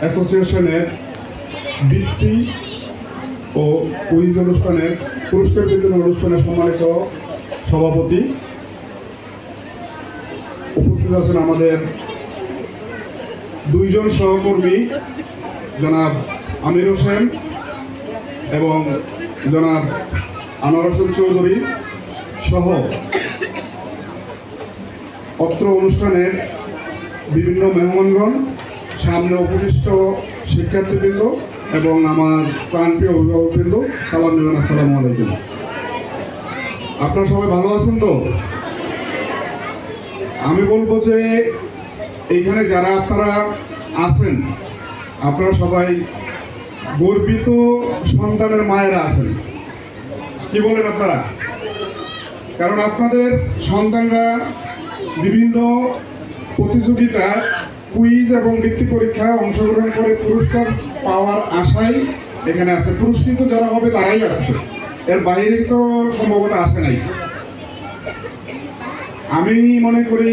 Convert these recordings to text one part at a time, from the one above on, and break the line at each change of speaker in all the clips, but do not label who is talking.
অ্যাসোসিয়েশনের বৃত্তি ও কুইজ অনুষ্ঠানের পুরস্কার বিতরণ অনুষ্ঠানের সম্মানিত সভাপতি উপস্থিত আছেন আমাদের দুইজন সহকর্মী, জনাব আমির হোসেন এবং জনাব আনোয়ার হোসেন চৌধুরী সহ অত্র অনুষ্ঠানের বিভিন্ন মেহমানগণ সামনে উপবিষ্ট শিক্ষার্থীবৃন্দ এবং আমার প্রাণপ্রিয় অভিভাবকবৃন্দ, সালাম নেবেন আসসালামু আলাইকুম। আপনারা সবাই ভালো আছেন তো? আমি বলব যে এইখানে যারা আপনারা আছেন, আপনারা সবাই গর্বিত সন্তানের মায়েরা আছেন। কি বলেন আপনারা? কারণ আপনাদের সন্তানরা বিভিন্ন প্রতিযোগিতা কুইজ এবং বৃত্তি পরীক্ষায় অংশগ্রহণ করে পুরস্কার পাওয়ার আশায় এখানে আসছে। পুরস্কৃত যারা হবে তারাই আসছে। এর বাইরে তো সম্ভবত আসে নাই। আমি মনে করি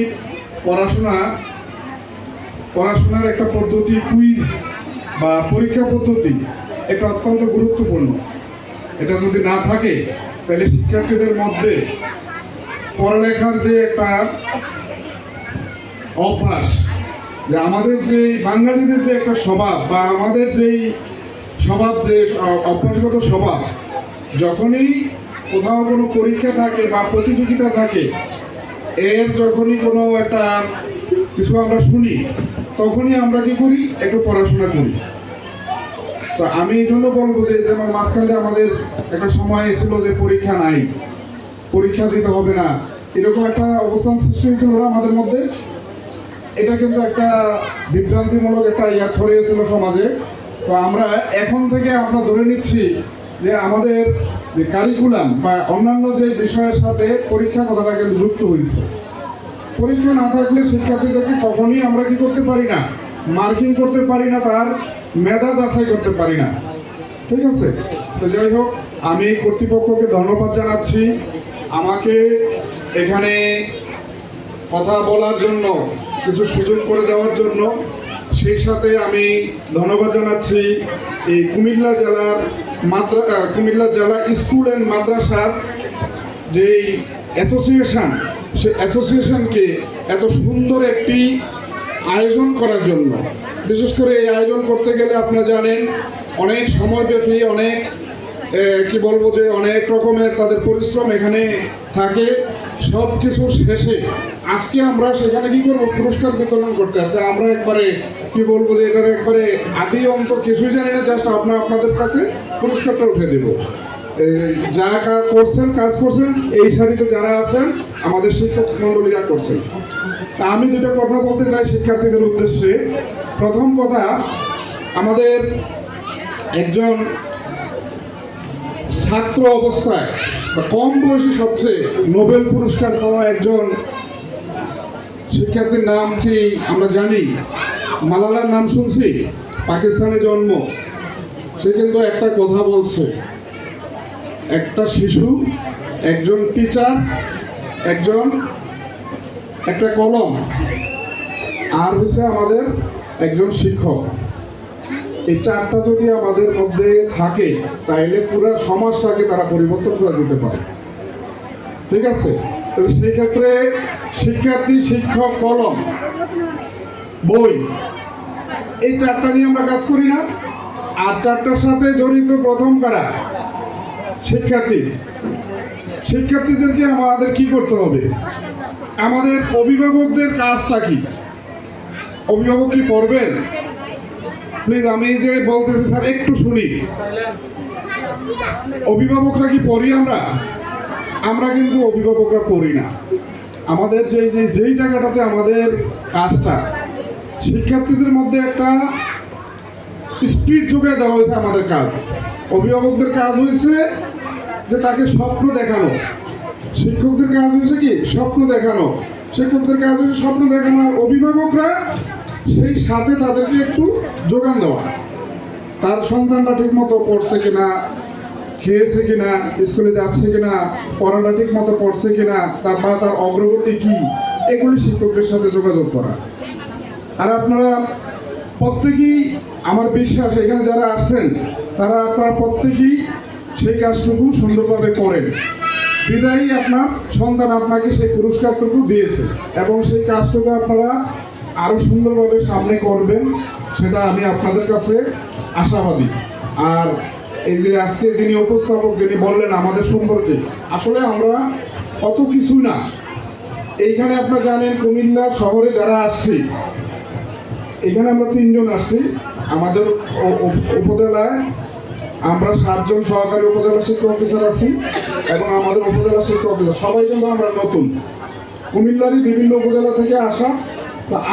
পড়াশোনা, পড়াশোনার একটা পদ্ধতি, কুইজ বা পরীক্ষা পদ্ধতি এটা অত্যন্ত গুরুত্বপূর্ণ। এটা যদি না থাকে, তাহলে শিক্ষার্থীদের মধ্যে পড়ালেখার যে একটা অভ্যাস যে আমাদের যে বাঙালিদের যে একটা স্বভাব বা আমাদের যেই স্বভাব যে অভ্যাসগত স্বভাব, যখনই কোথাও কোনো পরীক্ষা থাকে বা প্রতিযোগিতা থাকে, এর যখনই কোনো একটা কিছু আমরা শুনি, তখনই আমরা কি করি? একটু পড়াশোনা করি। তো আমি এই জন্য বলব যে যেমন মাঝখানে আমাদের একটা সময় ছিল যে পরীক্ষা নাই, পরীক্ষা দিতে হবে না, এরকম একটা অবস্থান সৃষ্টি হয়েছিল আমাদের মধ্যে। এটা কিন্তু একটা বিভ্রান্তিমূলক একটা ইয়া ছড়িয়েছিল সমাজে। তো আমরা এখন থেকে আমরা ধরে নিচ্ছি যে আমাদের যে কারিকুলাম বা অন্যান্য যে বিষয়ের সাথে পরীক্ষা কথাটা কিন্তু যুক্ত হয়েছে। পরীক্ষা না থাকলে শিক্ষার্থীদেরকে কখনই আমরা কি করতে পারি না? মার্কিং করতে পারি না, তার মেধা যাচাই করতে পারি না। ঠিক আছে? তো যাই হোক, আমি কর্তৃপক্ষকে ধন্যবাদ জানাচ্ছি। আমাকে এখানে কথা বলার জন্য কিছু সুযোগ করে দেওয়ার জন্য সেই সাথে আমি ধন্যবাদ জানাচ্ছি এই কুমিল্লা জেলার মাদ্রা কুমিল্লা জেলা স্কুল অ্যান্ড মাদ্রাসার যেই অ্যাসোসিয়েশন, সে অ্যাসোসিয়েশনকে এত সুন্দর একটি আয়োজন করার জন্য। বিশেষ করে এই আয়োজন করতে গেলে আপনারা জানেন, অনেক সময়ব্যাপী, অনেক কি বলব যে অনেক রকমের তাদের পরিশ্রম এখানে থাকে। সব কিছু শেষে আজকে আমরা সেখানে কি করব? পুরস্কার বিতরণ করতে আসছে আমরা একবারে কি বলব যে এটার একবারে আদি অন্ত কিছুই জানি না জাস্ট আমরা আপনাদের কাছে পুরস্কারটা উঠে দেবো। এ, যা কাজ করছেন কাজ করছেন এই সারিতে যারা আছেন আমাদের শিক্ষক মন্ডলীরা করছেন। আমি দুটো কথা বলতে চাই শিক্ষার্থীদের উদ্দেশ্যে। প্রথম কথা আমাদের একজন ছাত্র অবস্থায় বা কম বয়সী সবচেয়ে নোবেল পুরস্কার পাওয়া একজন শিক্ষার্থীর নাম কি আমরা জানি? মালালার নাম শুনছি, পাকিস্তানে জন্ম। সে কিন্তু একটা কথা বলছে। একটা শিশু, একজন টিচার একজন একটা কলম। আর হচ্ছে আমাদের একজন শিক্ষক। এই চারটা যদি আমাদের মধ্যে থাকে তাহলে পুরো সমাজটাকে তারা পরিবর্তন করে দিতে পারে। ঠিক আছে? তবে সেই ক্ষেত্রে শিক্ষার্থী, শিক্ষক, কলম, বই, এই চারটা নিয়ে আমরা কাজ করি না। আর চারটার সাথে জড়িত প্রথম কারা? শিক্ষার্থী। শিক্ষার্থীদেরকে আমাদের কি করতে হবে? আমাদের অভিভাবকদের কাজটা কি? অভিভাবক কি পড়বেন? প্লিজ আমি যে বলতেছি, স্যার, একটু শুনি। অভিভাবকরা কি পড়ি আমরা? আমরা কিন্তু অভিভাবকরা পড়ি না। আমাদের যে যেই জায়গাটাতে আমাদের কাজটা, শিক্ষার্থীদের মধ্যে একটা স্পিড যোগে দেওয়া হয়েছে আমাদের কাজ। অভিভাবকদের কাজ হয়েছে যে তাকে স্বপ্ন দেখানো। শিক্ষকদের কাজ হয়েছে কি? স্বপ্ন দেখানো। শিক্ষকদের কাজ হয়েছে স্বপ্ন দেখানো। আর অভিভাবকরা সেই সাথে তাদেরকে একটু যোগান দেওয়া। তার সন্তানটা ঠিক মতো পড়ছে কিনা, খেয়েছে কিনা, স্কুলে যাচ্ছে কিনা, পড়াটা ঠিক মতো পড়ছে কিনা, তার বা তার অগ্রগতি কি, এগুলি শিক্ষকদের সাথে যোগাযোগ করা। আর আপনারা প্রত্যেকেই, আমার বিশ্বাস, এখানে যারা আসছেন, তারা আপনার প্রত্যেকেই সেই কাজটুকু সুন্দরভাবে করেন। বিদায়ী আপনার সন্তান আপনাকে সেই পুরস্কারটুকু দিয়েছে এবং সেই কাজটুকু আপনারা আরও সুন্দরভাবে সামনে করবেন, সেটা আমি আপনাদের কাছে আশাবাদী। আর এই যে আজকে যিনি উপস্থাপক, যিনি বললেন আমাদের সম্পর্কে, আসলে আমরা অত কিছু না। এইখানে আপনারা জানেন, কুমিল্লা শহরে যারা আসছি, এখানে আমরা তিনজন আসছি। আমাদের উপজেলায় আমরা সাতজন সহকারী উপজেলা শিক্ষা অফিসার আছি এবং আমাদের উপজেলা শিক্ষা অফিসার, সবাই কিন্তু আমরা নতুন। কুমিল্লারই বিভিন্ন উপজেলা থেকে আসা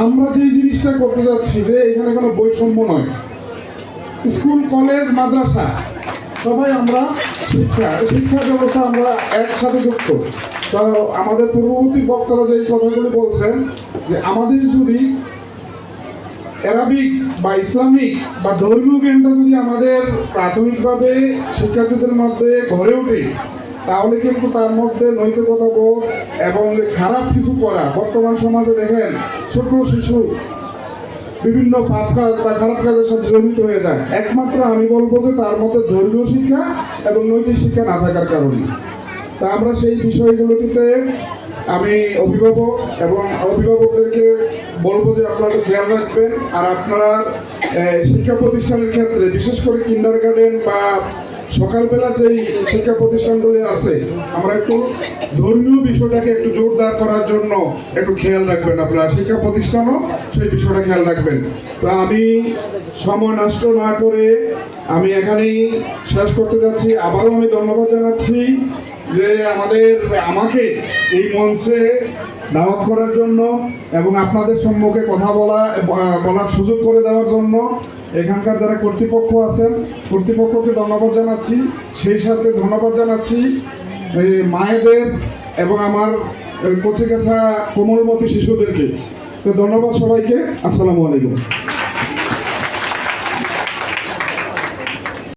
আমরা যেই জিনিসটা করতে যাচ্ছি যে এখানে কোনো বৈষম্য নয়। স্কুল, কলেজ, মাদ্রাসা, সবাই আমরা শিক্ষা শিক্ষা ব্যবস্থা আমরা একসাথে যুক্ত তো আমাদের পূর্ববর্তী বক্তারা যে কথাগুলি বলছেন, যে আমাদের যদি অ্যারাবিক বা ইসলামিক বা ধর্মীয় জ্ঞানটা যদি আমাদের প্রাথমিকভাবে শিক্ষার্থীদের মধ্যে গড়ে ওঠে তাহলে কিন্তু তার মধ্যে নৈতিকতা বোধ এবং খারাপ কিছু করা, বর্তমান সমাজে দেখেন ছোট শিশু বিভিন্ন পাপ কাজ বা খারাপ কাজের সাথে জড়িত হয়ে যায়। একমাত্র আমি বলব যে তার মধ্যে ধর্মীয় শিক্ষা এবং নৈতিক শিক্ষা না থাকার কারণে। তা আমরা সেই বিষয়গুলোটিতে আমি অভিভাবক এবং অভিভাবকদেরকে বলব যে আপনারা খেয়াল রাখবেন। আর আপনারা শিক্ষা প্রতিষ্ঠানের ক্ষেত্রে, বিশেষ করে কিন্ডার গার্ডেন বা সকালবেলা যেই শিক্ষা প্রতিষ্ঠানগুলি আছে, আমরা একটু ধর্মীয় বিষয়টাকে একটু জোরদার করার জন্য একটু খেয়াল রাখবেন আপনারা। শিক্ষা প্রতিষ্ঠানও সেই বিষয়টা খেয়াল রাখবেন। তো আমি সময় নষ্ট না করে আমি এখানেই শেষ করতে যাচ্ছি। আবারও আমি ধন্যবাদ জানাচ্ছি যে আমাদের, আমাকে এই মঞ্চে দাওয়াত করার জন্য এবং আপনাদের সম্মুখে কথা বলা, বলার সুযোগ করে দেওয়ার জন্য এখানকার যারা কর্তৃপক্ষ আছেন, কর্তৃপক্ষকে ধন্যবাদ জানাচ্ছি। সেই সাথে ধন্যবাদ জানাচ্ছি মায়েদের এবং আমার কচি কাছা কোমলমতি শিশুদেরকে। তো ধন্যবাদ সবাইকে। আসসালামু আলাইকুম।